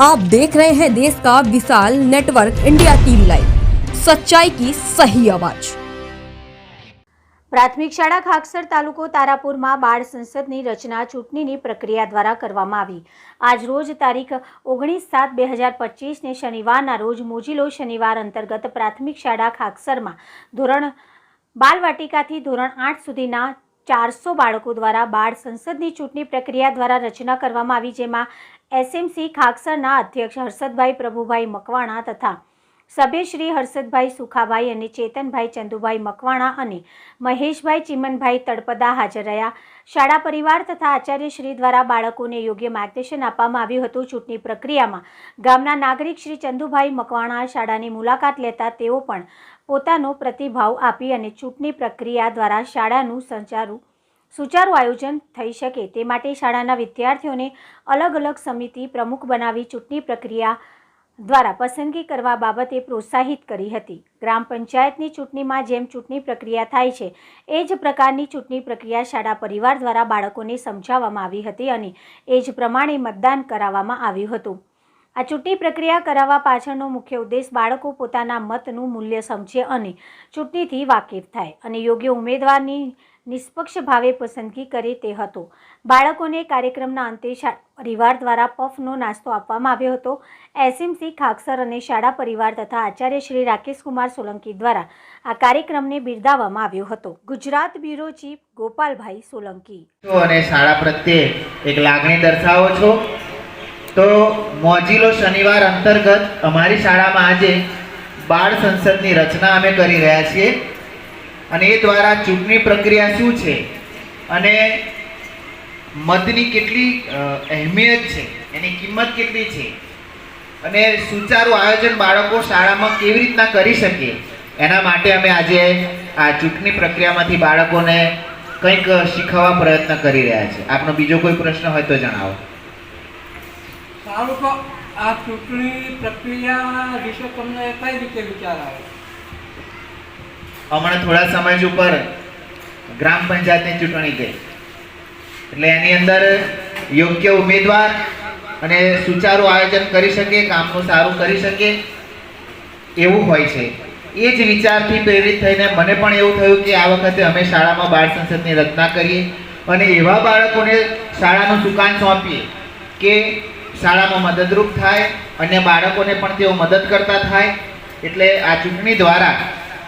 आप देख रहे हैं देश का विशाल नेटवर्क इंडिया टीवी लाइव सच्चाई की सही आवाज પ્રાથમિક શાળા ખાકસર તાલુકો તારાપુરમાં બાળ સંસદની રચના ચૂંટણીની પ્રક્રિયા દ્વારા કરવામાં આવી આજ રોજ તારીખ ઓગણીસ સાત બે હજાર પચીસને શનિવારના રોજ મોજીલો શનિવાર અંતર્ગત પ્રાથમિક શાળા ખાકસરમાં ધોરણ બાલવાટિકાથી ધોરણ આઠ સુધીના ચારસો બાળકો દ્વારા બાળ સંસદની ચૂંટણી પ્રક્રિયા દ્વારા રચના કરવામાં આવી જેમાં એસએમસી ખાકસરના અધ્યક્ષ હર્ષદભાઈ પ્રભુભાઈ મકવાણા તથા સભ્યશ્રી હર્ષદભાઈ સુખાભાઈ અને ચેતનભાઈ ચંદુભાઈ મકવાણા અને મહેશભાઈ ચિમનભાઈ તળપદા હાજર રહ્યા. શાળા પરિવાર તથા આચાર્યશ્રી દ્વારા બાળકોને યોગ્ય માર્ગદર્શન આપવામાં આવ્યું હતું. ચૂંટણી પ્રક્રિયામાં ગામના નાગરિક શ્રી ચંદુભાઈ મકવાણા શાળાની મુલાકાત લેતા તેઓ પણ પોતાનો પ્રતિભાવ આપી અને ચૂંટણી પ્રક્રિયા દ્વારા શાળાનું સંચારું સુચારું આયોજન થઈ શકે તે માટે શાળાના વિદ્યાર્થીઓને અલગ અલગ સમિતિ પ્રમુખ બનાવી ચૂંટણી પ્રક્રિયા દ્વારા પસંદગી કરવા બાબતે પ્રોત્સાહિત કરી હતી. ગ્રામ પંચાયતની ચૂંટણીમાં જેમ ચૂંટણી પ્રક્રિયા થાય છે, એ જ પ્રકારની ચૂંટણી પ્રક્રિયા શાળા પરિવાર દ્વારા બાળકોને સમજાવવામાં આવી હતી અને એ જ પ્રમાણે મતદાન કરાવવામાં આવ્યું હતું. આ ચૂંટણી પ્રક્રિયા કરાવવા પાછળનો મુખ્ય ઉદ્દેશ બાળકો પોતાના મતનું મૂલ્ય સમજે અને ચૂંટણીથી વાકેફ થાય અને યોગ્ય ઉમેદવારની નિષ્પક્ષ ભાવે પસંદગી કરે તે હતો. બાળકોને કાર્યક્રમના અંતે પરિવાર દ્વારા પફનો નાસ્તો આપવામાં આવ્યો હતો. એસએમસી, ખાકસર અને શાળા પરિવાર તથા આચાર્ય શ્રી રાકેશકુમાર સોલંકી દ્વારા આ કાર્યક્રમને બિરદાવવામાં આવ્યો હતો. Gujarat bureau chief Gopalbhai Solanki. અને શાળા પ્રત્યે એક લાગણી દર્શાવો છો? તો મોજીલો શનિવાર અંતર્ગત અમારી શાળામાં આજે બાળ સંસદની રચના અમે કરી રહ્યા છીએ. અને એ દ્વારા ચૂંટણી પ્રક્રિયા શું છે? અને મતની કેટલી અહેમિયત છે? એની કિંમત કેટલી છે? અને સુચારું આયોજન બાળકો શાળામાં કેવી રીતના કરી શકે? એના માટે અમે આજે આ ચૂંટણી પ્રક્રિયામાંથી બાળકોને કંઈક શીખવવા પ્રયત્ન કરી રહ્યા છે આપનો બીજો કોઈ પ્રશ્ન હોય તો જણાવો. સારું તો આ ચૂંટણી પ્રક્રિયા વિશે તમને કઈ રીતે વિચાર આવે? હમણાં થોડા સમય જ ઉપર ગ્રામ પંચાયતની ચૂંટણી ગઈ એટલે એની અંદર યોગ્ય ઉમેદવાર અને સુચારું આયોજન કરી શકે, કામનું સારું કરી શકે, એવું હોય છે. એ જ વિચારથી પ્રેરિત થઈને મને પણ એવું થયું કે આ વખતે અમે શાળામાં બાળ સંસદની રચના કરીએ અને એવા બાળકોને શાળાનું સુકાન સોંપીએ કે શાળામાં મદદરૂપ થાય અન્ય બાળકોને પણ તેઓ મદદ કરતા થાય. એટલે આ ચૂંટણી દ્વારા